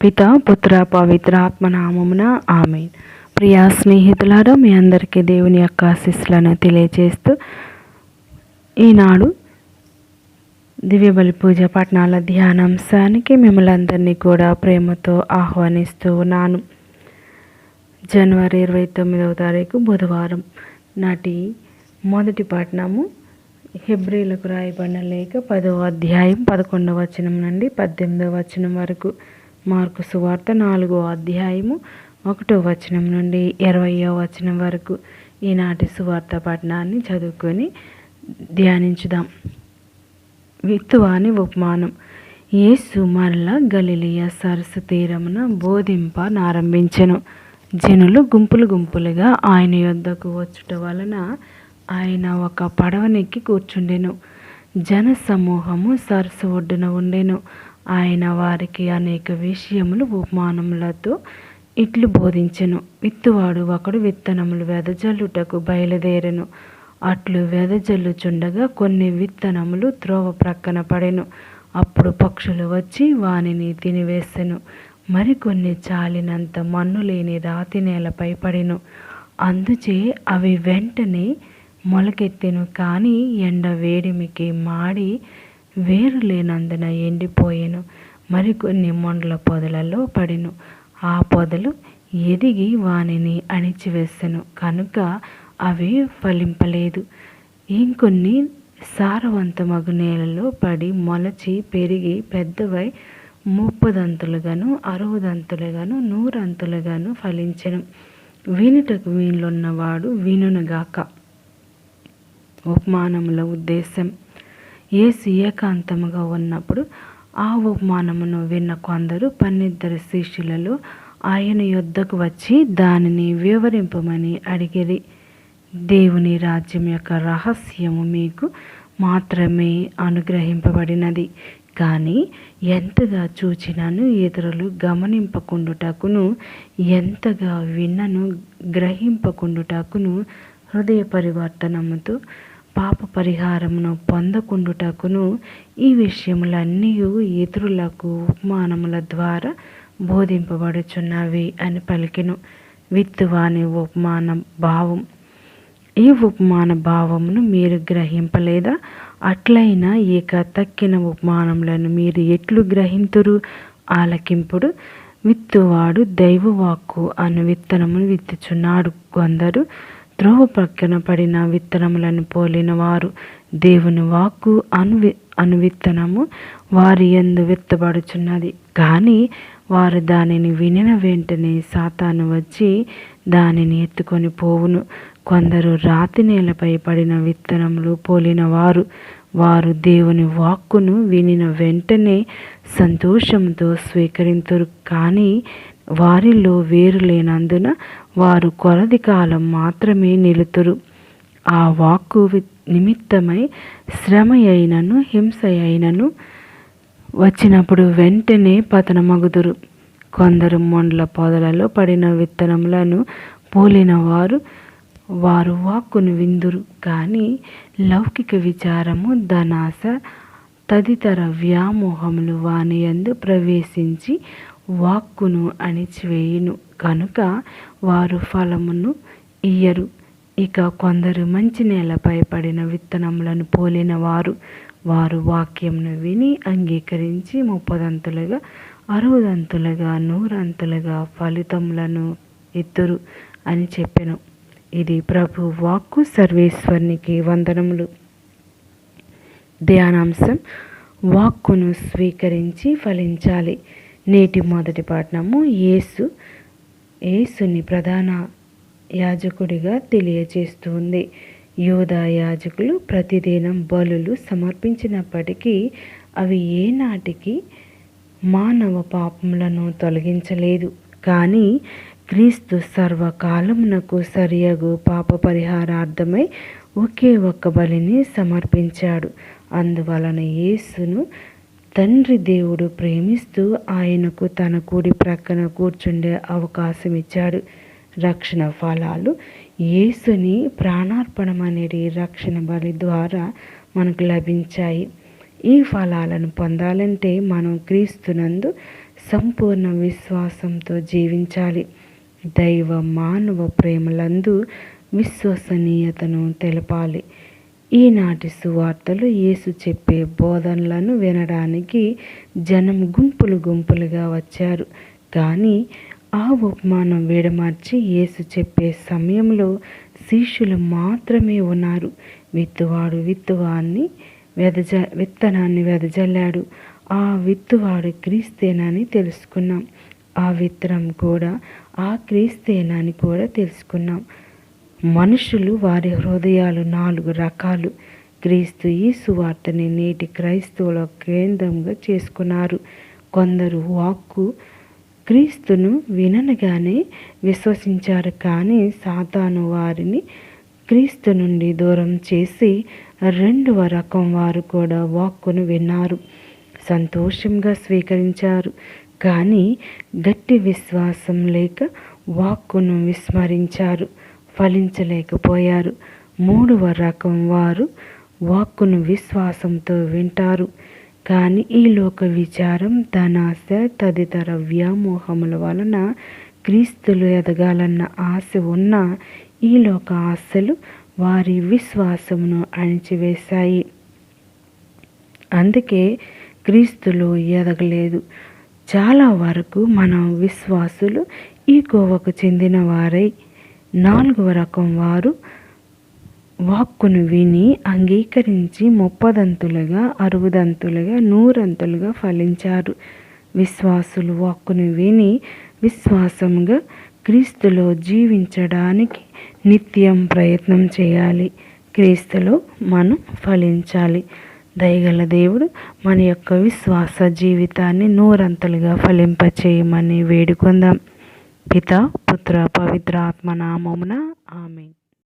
పిత పుత్ర పవిత్ర ఆత్మనామమున ఆమె ప్రియా స్నేహితులారా మీ అందరికీ దేవుని యొక్క ఆశీస్సులను తెలియజేస్తూ ఈనాడు దివ్యబలి పూజ పట్టణాల ధ్యానాంశానికి మిమ్మల్ని అందరినీ కూడా ప్రేమతో ఆహ్వానిస్తూ ఉన్నాను. జనవరి ఇరవై తొమ్మిదవ తారీఖు బుధవారం నాటి మొదటి పట్టణము హెబ్రిలకు రాయబడిన లేఖ పదవ అధ్యాయం పదకొండవ వచనం నుండి పద్దెనిమిదవ వచనం వరకు. మార్కు సువార్త నాలుగో అధ్యాయము ఒకటో వచనం నుండి ఇరవయో వచనం వరకు ఈనాటి సువార్త పట్టణాన్ని చదువుకొని ధ్యానించుదాం. విత్తువాని ఉపమానం. యేసు మరల గలిలియ సరస్సు తీరమున బోధింప నారంభించెను జనులు గుంపులు గుంపులుగా ఆయన యొద్దకు వచ్చుట వలన ఆయన ఒక పడవనెక్కి కూర్చుండెను. జన సమూహము సరస్సు ఒడ్డున ఉండెను. ఆయన వారికి అనేక విషయములు ఉపమానములతో ఇట్లు బోధించెను. విత్తువాడు ఒకడు విత్తనములు వెదజల్లుటకు బయలుదేరెను. అట్లు వెదజల్లుచుండగా కొన్ని విత్తనములు త్రోవ ప్రక్కన పడెను. అప్పుడు పక్షులు వచ్చి వానిని తినివేసెను. మరికొన్ని చాలినంత మన్ను లేని రాతి నేలపై పడెను. అందుచే అవి వెంటనే మొలకెత్తెను. కానీ ఎండ వేడిమికి మాడి వేరు లేనందున ఎండిపోయెను. మరికొన్ని మొండ్ల పొదలలో పడెను. ఆ పొదలు ఎదిగి వానిని అణిచివేసెను. కనుక అవి ఫలింపలేదు. ఇంకొన్ని సారవంతమగు నేలలో పడి మొలచి పెరిగి పెద్దవై ముప్పదంతులుగాను అరవదంతులుగాను నూరంతులుగాను ఫలించను. వీనిటకు వీళ్ళున్నవాడు వినుగాక ఉపమానముల ఉద్దేశం. ఏసు ఏకాంతముగా ఉన్నప్పుడు ఆ ఉపమానమును విన్న కొందరు పన్నిద్దరు శిష్యులలో ఆయన యొద్దకు వచ్చి దానిని వివరింపమని అడిగిరి. దేవుని రాజ్యం యొక్క రహస్యము మీకు మాత్రమే అనుగ్రహింపబడినది. కానీ ఎంతగా చూచినను ఇతరులు గమనింపకుండుటకును ఎంతగా విన్నను గ్రహింపకుండుటకును హృదయ పరివర్తనముతో పాప పరిహారమును పొందకుండుటకును ఈ విషయములన్నీ ఇతరులకు ఉపమానముల ద్వారా బోధింపబడుచున్నవి అని పలికెను. విత్తువాని ఉపమాన భావం. ఈ ఉపమాన భావమును మీరు గ్రహింపలేదా? అట్లయినా ఇక తక్కిన ఉపమానములను మీరు ఎట్లు గ్రహింతురు? ఆలకింపుడు. విత్తువాడు దైవవాక్కు అను విత్తనమును విత్తుచున్నాడు. కొందరు త్రోవ ప్రక్కన పడిన విత్తనములను పోలిన వారు దేవుని వాక్కు అనువి అను విత్తనము వారి ఎందు విత్తబడుచున్నది. కానీ వారు దానిని వినిన వెంటనే సాతాను వచ్చి దానిని ఎత్తుకొని పోవును. కొందరు రాతి నేలపై పడిన విత్తనములు పోలిన వారు వారు దేవుని వాక్కును వినిన వెంటనే సంతోషంతో స్వీకరింతురు. కానీ వారిలో వేరు లేనందున వారు కొలది కాలం మాత్రమే నిలుతురు. ఆ వాక్కు నిమిత్తమై శ్రమ అయినను హింస అయినను వచ్చినప్పుడు వెంటనే పతనమగుదురు. కొందరు మొండ్ల పొదలలో పడిన విత్తనములను పోలిన వారు వారు వాక్కును విందురు. కానీ లౌకిక విచారము ధనాస తదితర వ్యామోహములు వాని యందు ప్రవేశించి వాక్కును అణిచివేయును. కనుక వారు ఫలమును ఇయ్యరు. ఇక కొందరు మంచి నేలపై పడిన విత్తనములను పోలిన వారు వారు వాక్యంను విని అంగీకరించి ముప్పదంతులుగా అరవదంతులుగా నూరంతులుగా ఫలితములను ఇద్దరు అని చెప్పెను. ఇది ప్రభు వాక్కు సర్వేశ్వరునికి వందనములు. ధ్యానాంశం వాక్కును స్వీకరించి ఫలించాలి. నేటి మొదటి పట్టణము యేసు యేసుని ప్రధాన యాజకుడిగా తెలియజేస్తుంది యోధా యాజకులు ప్రతిదినం బలులు సమర్పించినప్పటికీ అవి ఏనాటికి మానవ పాపములను తొలగించలేదు. కానీ క్రీస్తు సర్వకాలమునకు సరియగు పాప పరిహారార్థమై ఒకే ఒక్క బలిని సమర్పించాడు. అందువలన యేసును తండ్రి దేవుడు ప్రేమిస్తూ ఆయనకు తన కూడి ప్రక్కన కూర్చుండే అవకాశం ఇచ్చాడు రక్షణ ఫలాలు యేసుని ప్రాణార్పణం అనేది రక్షణ బలి ద్వారా మనకు లభించాయి. ఈ ఫలాలను పొందాలంటే మనం క్రీస్తునందు సంపూర్ణ విశ్వాసంతో జీవించాలి. దైవ మానవ ప్రేమలందు విశ్వసనీయతను తెలపాలి. ఈనాటి సువార్తలు యేసు చెప్పే బోధనలను వినడానికి జనం గుంపులు గుంపులుగా వచ్చారు. కానీ ఆ ఉపమానం విడమార్చి యేసు చెప్పే సమయంలో శిష్యులు మాత్రమే ఉన్నారు. విత్తువాడు విత్తువాన్ని వెదజ విత్తనాన్ని వెదజల్లాడు. ఆ విత్తువాడు క్రీస్తేనని తెలుసుకున్నాం. ఆ విత్తనం కూడా ఆ క్రీస్తేనని కూడా తెలుసుకున్నాం. మనుషులు వారి హృదయాలు నాలుగు రకాలు. క్రీస్తు ఈ సువార్తని నేటి క్రైస్తవుల కేంద్రంగా చేసుకున్నారు. కొందరు వాక్కు క్రీస్తును విననగానే విశ్వసించారు కానీ సాతాను వారిని క్రీస్తు నుండి దూరం చేసి రెండవ రకం వారు కూడా వాక్కును విన్నారు. సంతోషంగా స్వీకరించారు. కానీ గట్టి విశ్వాసం లేక వాక్కును విస్మరించారు. ఫలించలేకపోయారు. మూడవ రకం వారు వాక్కును విశ్వాసంతో వింటారు. కానీ ఈ లోక విచారం ధనాశ తదితర వ్యామోహముల వలన క్రీస్తులు ఎదగాలన్న ఆశ ఉన్న ఈ లోక ఆశలు వారి విశ్వాసమును అణిచివేశాయి. అందుకే క్రీస్తులు ఎదగలేదు. చాలా వరకు మన విశ్వాసులు ఈ కోవకు చెందిన వారై నాలుగవ రకం వారు వాక్కును విని అంగీకరించి ముప్పదంతులుగా అరుగుదంతులుగా నూరంతులుగా ఫలించారు. విశ్వాసులు వాక్కును విని విశ్వాసంగా క్రీస్తులో జీవించడానికి నిత్యం ప్రయత్నం చేయాలి. క్రీస్తులో మనం ఫలించాలి. దయగల దేవుడు మన యొక్క విశ్వాస జీవితాన్ని నూరంతలుగా ఫలింపచేయమని వేడుకుందాం. పిత పుత్ర పవిత్ర ఆత్మ నామమున ఆమె